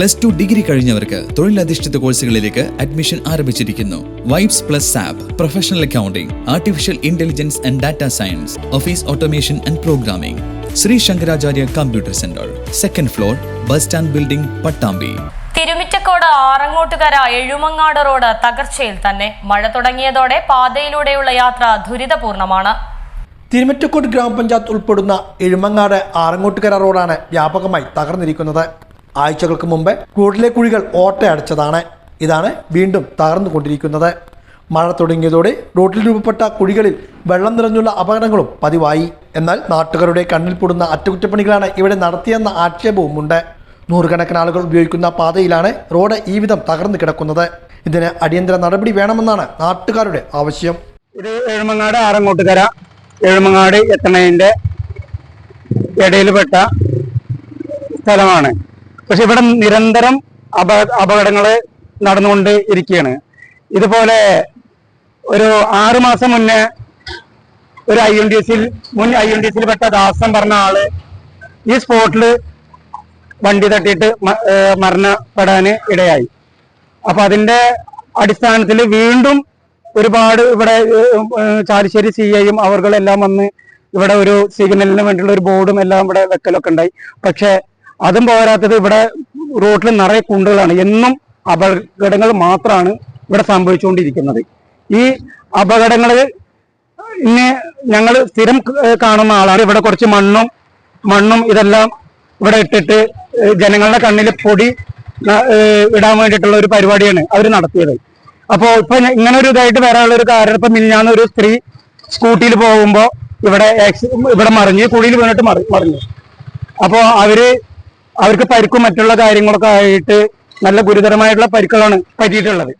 Plus two degree കഴിഞ്ഞവർക്ക് തൊഴിലധിഷ്ഠിത കോഴ്സുകളിലേക്ക് admission ആരംഭിച്ചിരിക്കുന്നു. Vibes plus app professional accounting artificial intelligence and data science office automation and programming Shri Sankaracharya computer centre second floor bus stand building Pattambi. Thirumittacode Arangottukara Ezhumangad road തകർച്ചയിൽ തന്നെ മഴ തുടങ്ങിയതോടെ പാതയിലൂടെയുള്ള യാത്ര ദുരിതപൂർണമാണ്. തിരുമറ്റക്കോട് ഗ്രാമപഞ്ചായത്ത് ഉൾപ്പെടുന്ന എഴുമങ്ങാട് ആറങ്ങോട്ടുകര റോഡാണ് വ്യാപകമായി തകർന്നിരിക്കുന്നത്. ആഴ്ചകൾക്ക് മുമ്പ് റോഡിലെ കുഴികൾ ഓട്ടയടച്ചതാണ്. ഇതാണ് വീണ്ടും തകർന്നുകൊണ്ടിരിക്കുന്നത്. മഴ തുടങ്ങിയതോടെ റോഡിൽ രൂപപ്പെട്ട കുഴികളിൽ വെള്ളം നിറഞ്ഞുള്ള അപകടങ്ങളും പതിവായി. എന്നാൽ നാട്ടുകാരുടെ കണ്ണിൽ കണ്ണിൽപ്പെടുന്ന അറ്റകുറ്റപ്പണികളാണ് ഇവിടെ നടത്തിയെന്ന ആക്ഷേപവുമുണ്ട്. നൂറുകണക്കിന് ആളുകൾ ഉപയോഗിക്കുന്ന പാതയിലാണ് റോഡ് ഈ വിധം തകർന്നു കിടക്കുന്നത്. ഇതിന് അടിയന്തര നടപടി വേണമെന്നാണ് നാട്ടുകാരുടെ ആവശ്യം. ഇത് എഴുമങ്ങാട് ആറങ്ങോട്ടുകര. എഴുമങ്ങാട് എത്തണതിന്റെ ഇടയിൽപ്പെട്ട സ്ഥലമാണ്. പക്ഷെ ഇവിടെ നിരന്തരം അപ അപകടങ്ങൾ നടന്നുകൊണ്ട് ഇരിക്കുകയാണ്. ഇതുപോലെ ഒരു ആറ് മാസം മുന്നേ ഒരു ഐ എൻ ഡി എസിൽ മുൻ ഐ എൻ ഡി എസിൽ പെട്ട ദാസൻ പറഞ്ഞ ആൾ ഈ സ്പോട്ടിൽ വണ്ടി തട്ടിയിട്ട് മരണപ്പെടാന് ഇടയായി. അപ്പൊ അതിന്റെ അടിസ്ഥാനത്തിൽ വീണ്ടും ഒരുപാട് ഇവിടെ ചാലിശ്ശേരി സി ഐയും അവർകളെല്ലാം വന്ന് ഇവിടെ ഒരു സിഗ്നലിന് വേണ്ടിയുള്ള ഒരു ബോർഡും എല്ലാം ഇവിടെ വെക്കലൊക്കെ ഉണ്ടായി. പക്ഷെ അതും പോരാത്തത് ഇവിടെ റോട്ടിൽ നിറയെ കുണ്ടുകളാണ്. എന്നും അപകടങ്ങൾ മാത്രമാണ് ഇവിടെ സംഭവിച്ചുകൊണ്ടിരിക്കുന്നത്. ഈ അപകടങ്ങൾ ഇനി ഞങ്ങൾ സ്ഥിരം കാണുന്ന ആളാണ്. ഇവിടെ കുറച്ച് മണ്ണും മണ്ണും ഇതെല്ലാം ഇവിടെ ഇട്ടിട്ട് ജനങ്ങളുടെ കണ്ണിൽ പൊടി ഇടാൻ വേണ്ടിയിട്ടുള്ള ഒരു പരിപാടിയാണ് അവർ നടത്തിയത്. അപ്പോൾ ഇപ്പൊ ഇങ്ങനെ ഒരു ഇതായിട്ട് വരാനുള്ള ഒരു കാരണം ഇപ്പൊ മിനിഞ്ഞാന്ന് ഒരു സ്ത്രീ സ്കൂട്ടിയിൽ പോകുമ്പോൾ ഇവിടെ ഇവിടെ മറിഞ്ഞ് കുഴിയിൽ വീണിട്ട് മറിഞ്ഞു. അപ്പോൾ അവർ അവർക്ക് പരിക്കും മറ്റുള്ള കാര്യങ്ങളൊക്കെ ആയിട്ട് നല്ല ഗുരുതരമായിട്ടുള്ള പരിക്കുകളാണ് പറ്റിയിട്ടുള്ളത്.